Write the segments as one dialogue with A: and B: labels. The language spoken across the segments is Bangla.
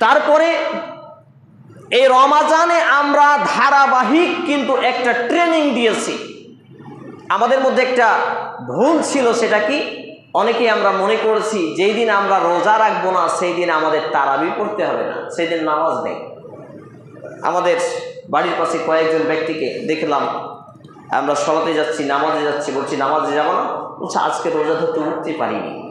A: তারপরে এই রমাজানে আমরা ধারাবাহিক কিন্তু একটা ট্রেনিং দিয়েছি। আমাদের মধ্যে একটা ভুল ছিল সেটা কি? অনেকেই আমরা মনে করেছি, যেই দিন আমরা রোজা রাখব না, সেই দিন আমাদের তারাবি পড়তে হবে না, সেই দিন নামাজ নেই। আমাদের বাড়ির পাশে কয়েকজন ব্যক্তিকে দেখলাম, আমরা সলাতে যাচ্ছি, নামাজে যাচ্ছি, বলছি, নামাজে যাব না? বলছে, আজকে রোজা ধরতে উঠতে পারিনি।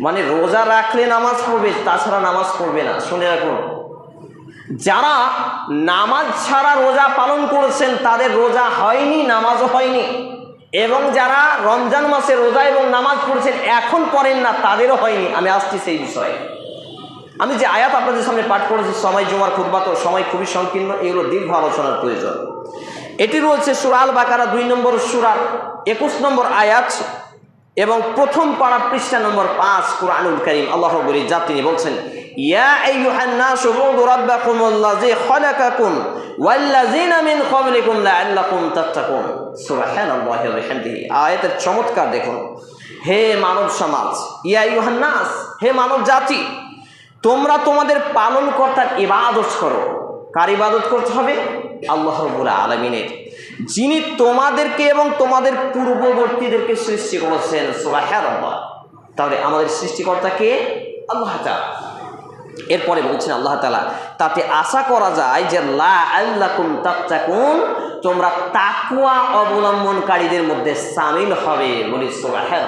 A: মানে রোজা রাখলে নামাজ পড়বে, তাছাড়া নামাজ পড়বে না। শুনে রাখুন। যারা নামাজ ছাড়া রোজা পালন করেছেন, তাদের রোজা হয়নি, নামাজও হয়নি। এবং যারা রমজান মাসে রোজা এবং নামাজ পড়ছেন, এখন পড়েন না, তাদেরও হয়নি। আমি আসছি সেই বিষয়ে। আমি যে আয়াত আপনাদের সামনে পাঠ করেছি, সময় জমার খুদবা তো সময় খুবই সংকীর্ণ, এগুলো দীর্ঘ আলোচনার প্রয়োজন। এটি রয়েছে সুরাল বাকারা দুই নম্বর সুরার একুশ নম্বর আয়াত। এবং প্রথম পাড়া পৃষ্ঠা নম্বর পাঁচ, কুরআনুল করিম। আল্লাহ বলি যা তিনি বলছেন চমৎকার দেখুন। হে মানব সমাজ, ইয়া হে মানব জাতি, তোমরা তোমাদের পালন পালনকর্তার ইবাদত করো। কার ইবাদত করতে হবে? আল্লাহ রবুল আলমিনের। যিনি তোমাদেরকে এবং তোমাদের পূর্ববর্তীদেরকে সৃষ্টি করেছেন তাহলে আমাদের সৃষ্টিকর্তাকে আল্লাহ এরপরে বলছেন আল্লাহ তালা তাতে আশা করা যায় যে লা আল্লাকুম তোমরা তাকুয়া অবলম্বনকারীদের মধ্যে সামিল হবে বলি সোলাহ্যার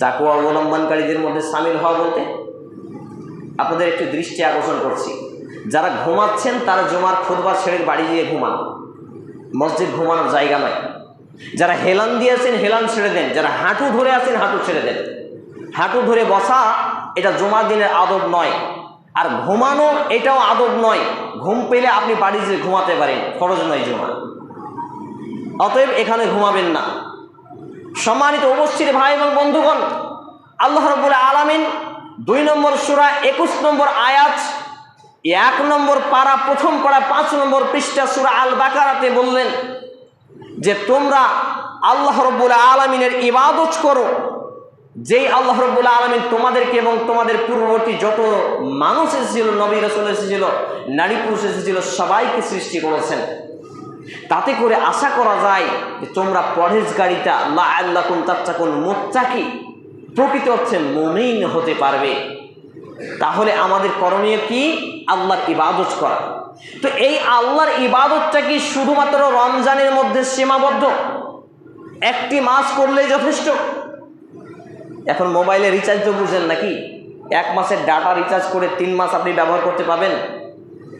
A: তাকুয়া অবলম্বনকারীদের মধ্যে সামিল হওয়া বলতে? আপনাদের একটু দৃষ্টি আকর্ষণ করছি। যারা ঘুমাচ্ছেন, তারা জমার খুদবা ছেড়ে বাড়ি গিয়ে ঘুমান। মসজিদ ঘুমানোর জায়গা নয় যারা হেলান দিয়েছেন হেলান ছেড়ে দেন। যারা হাঁটু ধরে আছেন হাঁটু ছেড়ে দেন। হাঁটু ধরে বসা, এটা জমা দিনের আদব নয়। আর ঘুমানো, এটাও আদব নয়। ঘুম পেলে আপনি বাড়ি যেয়ে ঘুমাতে পারেন। খরচ নয় জমা। অতএব এখানে ঘুমাবেন না। সম্মানিত উপস্থিত ভাই এবং বন্ধুগণ, আল্লাহ রবুল আলমিন দুই নম্বর সুরা একুশ নম্বর আয়াত এক নম্বর পাড়া, প্রথম পাড়া, পাঁচ নম্বর পৃষ্ঠা সুরা আল বাকারাতে বললেন যে, তোমরা আল্লাহ রব্বুল আলমিনের ইবাদত করো। যেই আল্লাহ রব্বুল আলমিন তোমাদেরকে এবং তোমাদের পূর্ববর্তী যত মানুষ এসেছিল, নবী রসুল এসেছিল, নারী পুরুষ এসেছিল, সবাইকে সৃষ্টি করেছেন। তাতে করে আশা করা যায় যে, তোমরা পরহেজগারিতা, লা আল্লাহ কুন তাচ্চাকুন মোত্তাকি প্রকৃত হচ্ছে মনেই হতে পারবে। তাহলে আমাদের করণীয় কি? আল্লাহর ইবাদত করা। তো এই আল্লাহর ইবাদতটা কি শুধুমাত্র রমজানের মধ্যে সীমাবদ্ধ? একটি মাস করলেই যথেষ্ট। এখন মোবাইলে রিচার্জ তো বুঝেন নাকি? এক মাসের ডাটা রিচার্জ করে তিন মাস আপনি ব্যবহার করতে পাবেন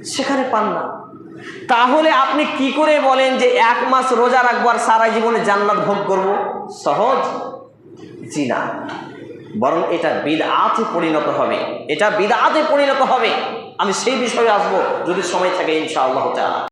A: সেখানে পান না। তাহলে আপনি কি করে বলেন যে এক মাস রোজা রাখব আর সারা জীবনে জান্নাত ভোগ করব? সহজ? জি না। বরং এটা বিদআতে পরিণত হবে। এটা বিদআতে পরিণত হবে। আমি সেই বিষয়ে আসব যদি সময় থাকে ইনশাআল্লাহ তাআলা।